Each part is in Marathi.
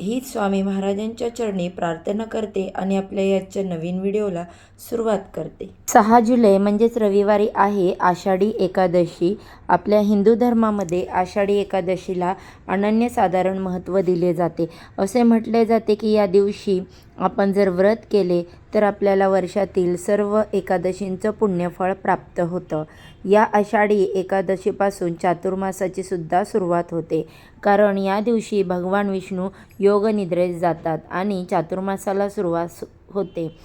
हीच स्वामी महाराजांच्या चरणी प्रार्थना करते आणि आपल्या याच्या नवीन व्हिडिओला सुरुवात करते. सहा जुलै म्हणजेच रविवारी आहे आषाढी एकादशी. आपल्या हिंदू धर्मामध्ये आषाढी एकादशीला अनन्यसाधारण महत्त्व दिले जाते. असे म्हटले जाते की या दिवशी आपण जर व्रत केले तर आपल्याला वर्षातील सर्व एकादशींचं पुण्यफळ प्राप्त होतं. या आषाढी एकादशीपासून चातुर्मासाची सुद्धा सुरुवात होते. कारण या दिवशी भगवान विष्णू योगनिद्रेत जातात आणि चातुर्मासाला सुरुवात होते.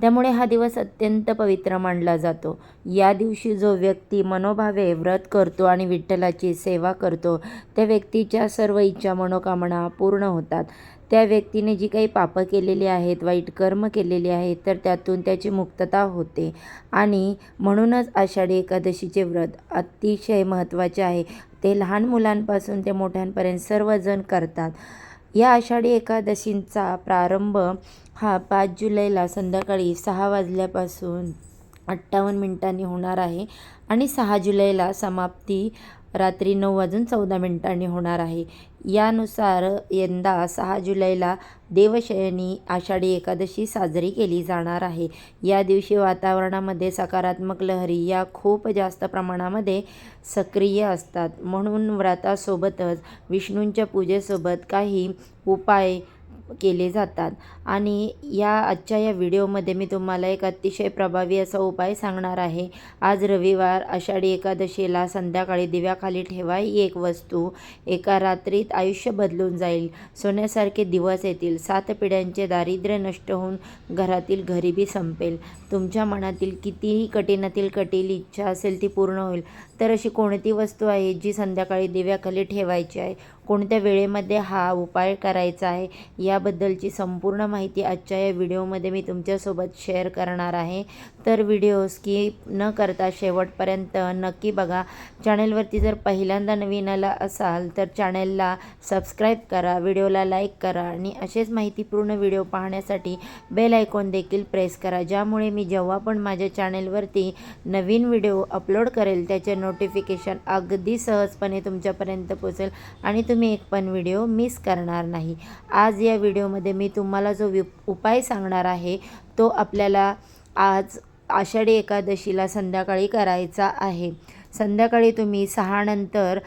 त्यामुळे हा दिवस अत्यंत पवित्र मानला जातो. या दिवशी जो व्यक्ती मनोभावे व्रत करतो आणि विठ्ठलाची सेवा करतो त्या व्यक्तीच्या सर्व इच्छा मनोकामना पूर्ण होतात. त्या व्यक्तीने जी काही पापं केलेली आहेत वाईट कर्म केलेली आहेत तर त्यातून त्याची मुक्तता होते. आणि म्हणूनच आषाढी एकादशीचे व्रत अतिशय महत्त्वाचे आहे. ते लहान मुलांपासून ते मोठ्यांपर्यंत सर्वजण करतात. या आषाढी एकादशींचा प्रारंभ हा पाच जुलैला संध्याकाळी सहा वाजल्यापासून अठ्ठावन्न मिनिटांनी होणार आहे आणि सहा जुलैला समाप्ती रात्री नऊ वाजून चौदा मिनिटांनी होणार आहे. यानुसार यंदा सहा जुलैला देवशयनी आषाढी एकादशी साजरी केली जाणार आहे. या दिवशी वातावरणामध्ये सकारात्मक लहरी या खूप जास्त प्रमाणामध्ये सक्रिय असतात. म्हणून व्रतासोबतच विष्णूंच्या पूजेसोबत काही उपाय केले जातात. आणि या आजच्या या व्हिडिओमध्ये मी तुम्हाला एक अतिशय प्रभावी असा उपाय सांगणार आहे. आज रविवार आषाढी एकादशीला संध्याकाळी दिव्याखाली ठेवा ही एक वस्तू. एका रात्रीत आयुष्य बदलून जाईल. सोन्यासारखे दिवस येतील. सात पिढ्यांचे दारिद्र्य नष्ट होऊन घरातील गरिबी संपेल. तुमच्या मनातील कितीही कठीणातील कठीण इच्छा असेल ती पूर्ण होईल. तर अशी कोणती वस्तू आहे जी संध्याकाळी दिव्याखाली ठेवायची आहे? कोणत्या वेळेमध्ये हा उपाय करायचा आहे? याबद्दलची संपूर्ण माहिती आजच्या या व्हिडिओमध्ये मी तुमच्यासोबत शेअर करणार आहे. तर व्हिडिओ स्किप न करता शेवटपर्यंत नक्की बघा. चॅनेलवरती जर पहिल्यांदा नवीन आला असाल तर चॅनेलला सबस्क्राईब करा व्हिडिओला लाईक करा आणि असेच माहितीपूर्ण व्हिडिओ पाहण्यासाठी बेल आयकॉन देखील प्रेस करा. ज्यामुळे मी जेव्हा पण माझ्या चॅनेलवरती नवीन व्हिडिओ अपलोड करेल त्याचे नोटिफिकेशन अगदी सहजपणे तुमच्यापर्यंत पोचेल आणि तुम्ही एक पण व्हिडिओ मिस करणार नाही. आज या व्हिडिओमध्ये मी तुम्हाला जो वि उपाय सांगणार आहे तो आपल्याला आज आषाढी एकादशीला संध्याकाळी करायचा आहे. संध्याकाळी तुम्ही सहानंतर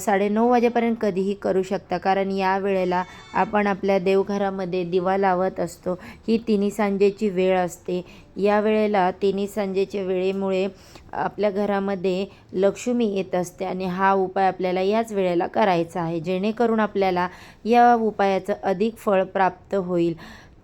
साडेनऊ वाजेपर्यंत कधीही करू शकता. कारण या वेळेला आपण आपल्या देवघरामध्ये दिवा लावत असतो. ही तिन्ही सांजेची वेळ असते. या वेळेला तिन्ही सांजेच्या वेळेमुळे आपल्या घरामध्ये लक्ष्मी येत असते आणि हा उपाय आपल्याला याच वेळेला करायचा आहे. जेणेकरून आपल्याला या उपायाचं अधिक फळ प्राप्त होईल.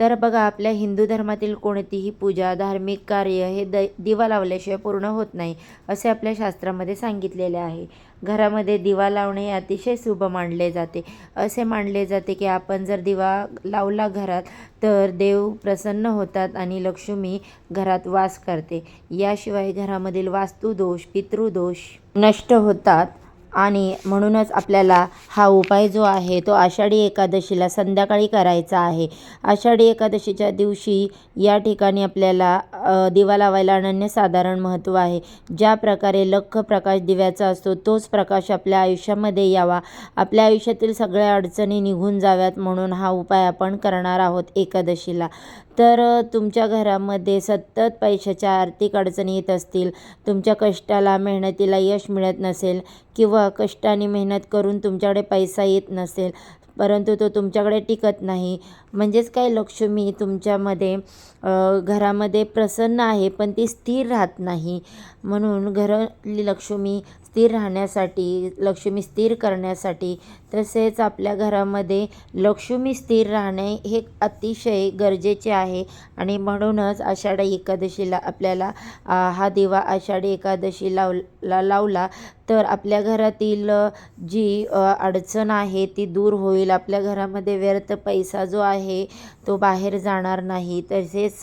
तर बघा आपल्या हिंदू धर्मातील कोणतीही पूजा धार्मिक कार्य हे द दिवा लावल्याशिवाय पूर्ण होत नाही असे आपल्या शास्त्रामध्ये सांगितलेले आहे. घरामध्ये दिवा लावणे हे अतिशय शुभ मानले जाते. असे मानले जाते की आपण जर दिवा लावला घरात तर देव प्रसन्न होतात आणि लक्ष्मी घरात वास करते. याशिवाय घरामधील वास्तुदोष पितृदोष नष्ट होतात आणि म्हणूनच आपल्याला हा उपाय जो आहे तो आषाढी एकादशीला संध्याकाळी करायचा आहे. आषाढी एकादशीच्या दिवशी या ठिकाणी आपल्याला दिवा लावायला अनन्यसाधारण महत्त्व आहे. ज्या प्रकारे लख प्रकाश दिव्याचा असतो तोच प्रकाश आपल्या आयुष्यामध्ये यावा. आपल्या आयुष्यातील सगळ्या अडचणी निघून जाव्यात म्हणून हा उपाय आपण करणार आहोत एकादशीला. तर तुमच्या घरामध्ये सतत पैशाच्या आर्थिक अडचणी येत असतील तुमच्या कष्टाला मेहनतीला यश मिळत नसेल किंवा कष्टाने मेहनत करून तुमच्याकडे पैसा येत नसेल परंतु तो तुमच्याकडे टिकत नाही म्हणजेच काय लक्ष्मी तुमच्यामध्ये घरामध्ये प्रसन्न आहे पण ती स्थिर राहत नाही. म्हणून घरातली लक्ष्मी स्थिर राहण्यासाठी लक्ष्मी स्थिर करण्यासाठी तसेच आपल्या घरामध्ये लक्ष्मी स्थिर राहणे हे अतिशय गरजेचे आहे. आणि म्हणूनच आषाढी एकादशीला आपल्याला हा दिवा आषाढी एकादशी लावला लावला तर आपल्या घरातील जी अडचण आहे ती दूर होईल. आपल्या घरामध्ये व्यर्थ पैसा जो आहे तो बाहेर जाणार नाही. तसेच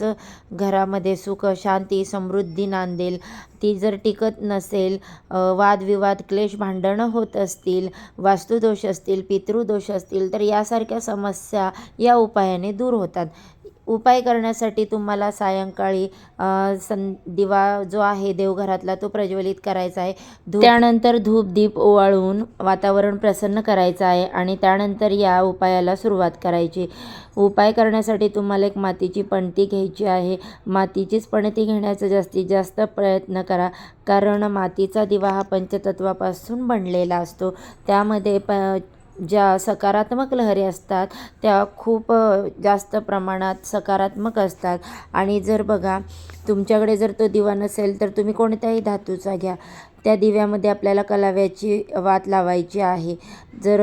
घरामध्ये सुख शांती समृद्धी नांदेल. ती जर टिकत नसेल वादविवाद क्लेश भांडणं होत असतील वास्तुदोष असतील पितृदोष असतील तर यासारख्या समस्या या उपायाने दूर होतात. उपाय करण्यासाठी तुम्हाला सायंकाळी सं दिवा जो आहे देवघरातला तो प्रज्वलित करायचा आहे. त्यानंतर धूप दीप ओवाळून वातावरण प्रसन्न करायचं आहे आणि त्यानंतर या उपायाला सुरुवात करायची. उपाय करण्यासाठी तुम्हाला एक मातीची पणती घ्यायची आहे. मातीचीच पणती घेण्याचा जास्तीत जास्त प्रयत्न करा. कारण मातीचा दिवा हा पंचतत्वापासून बनलेला असतो. त्यामध्ये प ज्या सकारात्मक लहरी असतात त्या खूप जास्त प्रमाणात सकारात्मक असतात. आणि जर बघा तुमच्याकडे जर तो दिवा नसेल तर तुम्ही कोणत्याही धातूचा घ्या. त्या दिव्यामध्ये आपल्याला कलाव्याची वात लावायची आहे. जर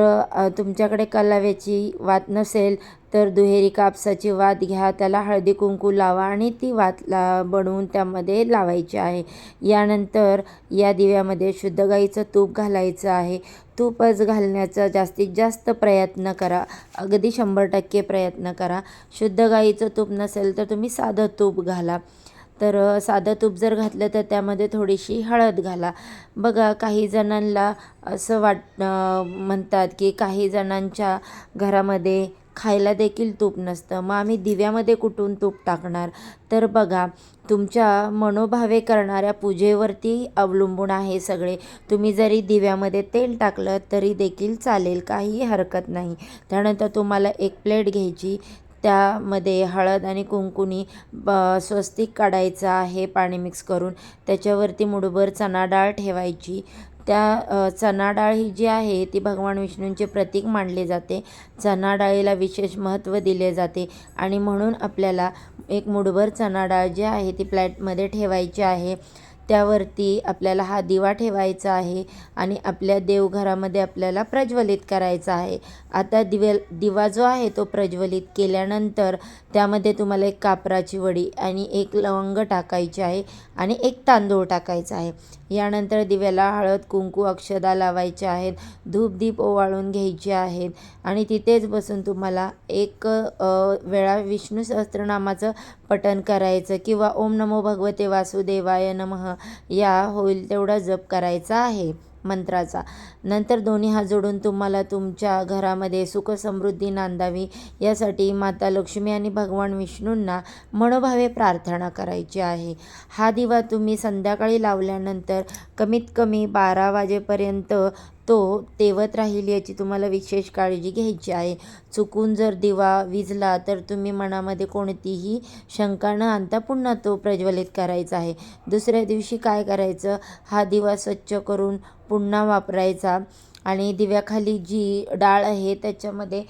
तुमच्याकडे कलाव्याची वात नसेल तर दुहेरी कापसाची वात घ्या. त्याला हळदी कुंकू लावा आणि ती वात ला बनवून त्यामध्ये लावायची आहे. यानंतर या दिव्यामध्ये शुद्ध गाईचं तूप घालायचं आहे. तूपच घालण्याचा जास्तीत जास्त प्रयत्न करा. अगदी शंभर टक्के प्रयत्न करा. शुद्ध गाईचं तूप नसेल तर तुम्ही साधं तूप घाला. तर साधं तूप जर घातलं तर त्यामध्ये थोडीशी हळद घाला. बघा काही जणांना असं वाट म्हणतात की काही जणांच्या घरामध्ये खायला देखील तूप नसतं. मग आम्ही दिव्यामध्ये कुठून तूप टाकणार? तर बघा तुमच्या मनोभावे करणाऱ्या पूजेवरती अवलंबून आहे सगळे. तुम्ही जरी दिव्यामध्ये तेल टाकलं तरी देखील चालेल काही हरकत नाही. त्यानंतर तुम्हाला एक प्लेट घ्यायची. त्यामध्ये हळद आणि कुंकुनी ब स्वस्तिक काढायचं आहे पाणी मिक्स करून. त्याच्यावरती मुठभर चणा डाळ ठेवायची. त्या अ, चणा डाळ ही जी आहे ती भगवान विष्णूंचे प्रतीक मानले जाते. चणा डाळीला विशेष महत्त्व दिले जाते आणि म्हणून आपल्याला एक मुठभर चणाडाळ जी आहे ती प्लॅटमध्ये ठेवायची आहे. त्यावरती आपल्याला हा दिवा ठेवायचा आहे आणि आपल्या देवघरामध्ये आपल्याला प्रज्वलित करायचा आहे. आता दिवे दिवा जो आहे तो प्रज्वलित केल्यानंतर त्यामध्ये तुम्हाला एक कापराची वडी आणि एक लवंग टाकायची आहे आणि एक तांदूळ टाकायचा आहे. यानंतर दिव्याला हळद कुंकू अक्षदा लावायच्या आहेत धूपदीप ओवाळून घ्यायचे आहेत आणि तिथेच बसून तुम्हाला एक वेळा विष्णू सहस्त्रनामाचं पठण करायचं किंवा ओम नमो भगवते वासुदेवाय नमः या होईल तेवढा जप करायचा आहे मंत्राचा. नंतर दोन्ही हात जोडून तुम्हाला तुमच्या घरामध्ये सुख समृद्धी नांदावी. यासाठी माता लक्ष्मी आणि भगवान विष्णूंना मनोभावे प्रार्थना करायची आहे. हा दिवा तुम्ही संध्याकाळी लावल्यानंतर कमीत कमी बारा वाजेपर्यंत तो तेवत राहील याची तुम्हाला विशेष काळजी घ्यायची आहे. चुकून जर दिवा विजला तर तुम्ही मनामध्ये कोणतीही शंका न आणता पुन्हा तो प्रज्वलित करायचा आहे. दुसऱ्या दिवशी काय करायचं? हा दिवा स्वच्छ करून पुन्हा वापरायचा आणि दिव्याखाली जी डाळ आहे त्याच्यामध्ये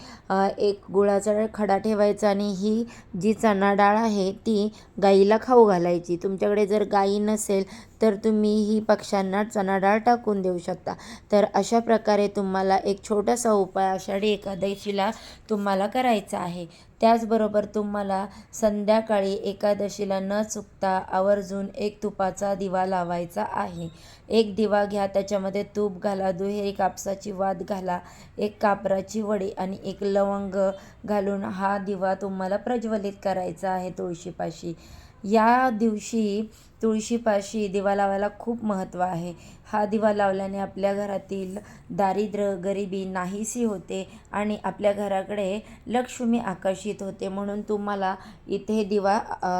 एक गुळाचा खडा ठेवायचा आणि ही जी चणा डाळ आहे ती गाईला खाऊ घालायची. तुमच्याकडे जर गाई नसेल तर तुम्ही ही पक्ष्यांना चणा डाळ टाकून देऊ शकता. तर अशा प्रकारे तुम्हाला एक छोटासा उपाय आषाढी एकादशीला तुम्हाला करायचा आहे. त्याचबरोबर तुम्हाला संध्याकाळी एकादशीला न चुकता आवर्जून एक तुपाचा दिवा लावायचा आहे. एक दिवा घ्या त्याच्यामध्ये तूप घाला दुहेरी कापसाची वाद घाला एक कापराची वडी आणि एक लवंग घालून हा दिवा तुम्हाला प्रज्वलित करायचा आहे तुळशीपाशी. या दिवशी तुळशीपाशी दिवा लावायला खूप महत्त्व आहे. हा दिवा लावल्याने आपल्या घरातील दारिद्र्य गरिबी नाहीशी होते आणि आपल्या घराकडे लक्ष्मी आकर्षित होते. म्हणून तुम्हाला इथे दिवा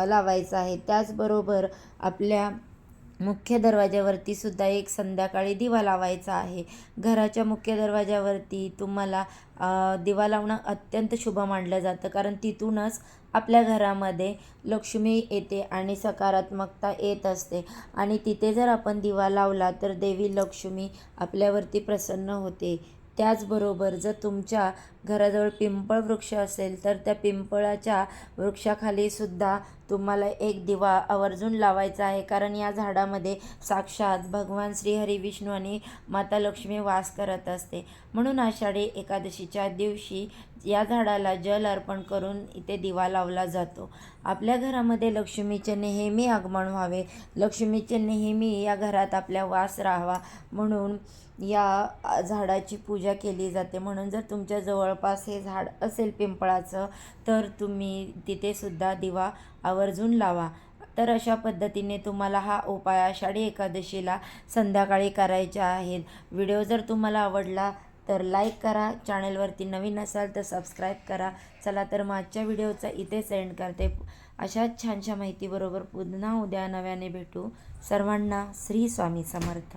लावायचा आहे. त्याचबरोबर आपल्या मुख्य दरवाज्यावरती सुद्धा एक संध्याकाळी दिवा लावायचा आहे. घराच्या मुख्य दरवाज्यावरती तुम्हाला दिवा लावणं अत्यंत शुभ मानलं जातं. कारण तिथूनच आपल्या घरामध्ये लक्ष्मी येते आणि सकारात्मकता येत असते. आणि तिथे जर आपण दिवा लावला तर देवी लक्ष्मी आपल्यावरती प्रसन्न होते. त्याचबरोबर जर तुमच्या घराजवळ पिंपळ वृक्ष असेल तर त्या पिंपळाच्या वृक्षाखाली सुद्धा तुम्हाला एक दिवा आवर्जून लावायचा आहे. कारण या झाडामध्ये साक्षात भगवान श्रीहरी विष्णू आणि माता लक्ष्मी वास करत असते. म्हणून आषाढी एकादशीच्या दिवशी या झाडाला जल अर्पण करून इथे दिवा लावला जातो. आपल्या घरामध्ये लक्ष्मीचे नेहमी आगमन व्हावे. लक्ष्मीचे नेहमी या घरात आपल्या वास राहावा म्हणून या झाडाची पूजा केली जाते. म्हणून जर तुमच्या जवळपास हे झाड असेल पिंपळाचं तर तुम्ही तिथेसुद्धा दिवा आवर्जून लावा. तर अशा पद्धतीने तुम्हाला हा उपाय आषाढी एकादशीला संध्याकाळी करायचा आहेत. व्हिडिओ जर तुम्हाला आवडला तर लाईक करा. चॅनलवरती नवीन असाल तर सबस्क्राईब करा. चला तर मग आजच्या व्हिडिओचा इथे सेंड करते. अशाच छानशा माहितीबरोबर पुन्हा उद्या नव्याने भेटू. सर्वांना श्री स्वामी समर्थ.